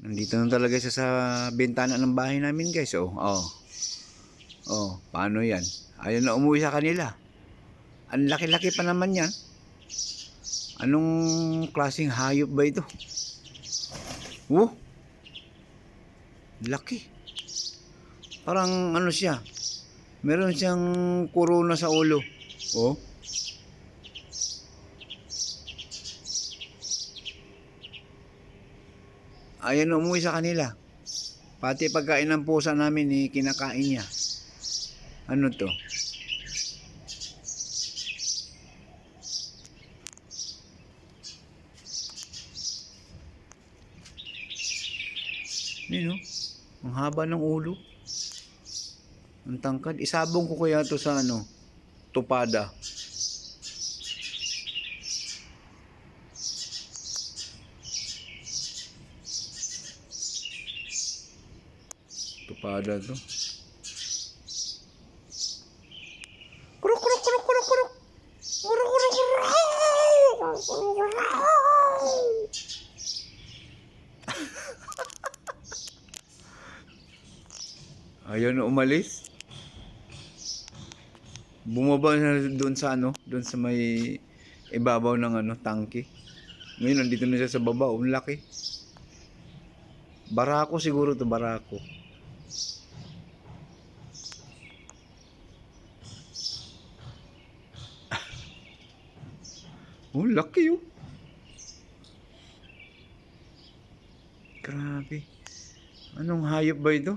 Nandito na talaga siya sa bintana ng bahay namin guys. Oh, oh. Oh, paano yan? Ayaw na umuwi sa kanila. Ang laki-laki pa naman yan. Anong klaseng hayop ba ito? Oh! Laki. Parang ano siya. Meron siyang corona sa ulo. Oh. Ayaw na umuwi sa kanila. Pati pagkain ng pusa namin, eh, kinakain niya. Ano to? Yun, oh. Ang haba ng ulo. Ang tangkad. Isabong ko kaya to sa ano, tupada. Tupada to. Kuruk, kuruk, kuruk, kuruk, kuruk. Kuruk, kuruk, kuruk. Ayaw na umalis. Bumaba na doon sa ano, doon sa may ibabaw ng ano, tangke. Ngayon, nandito na siya sa baba. Ang laki. Barako siguro to barako. Oh, laki oh. Grabe. Anong hayop ba ito?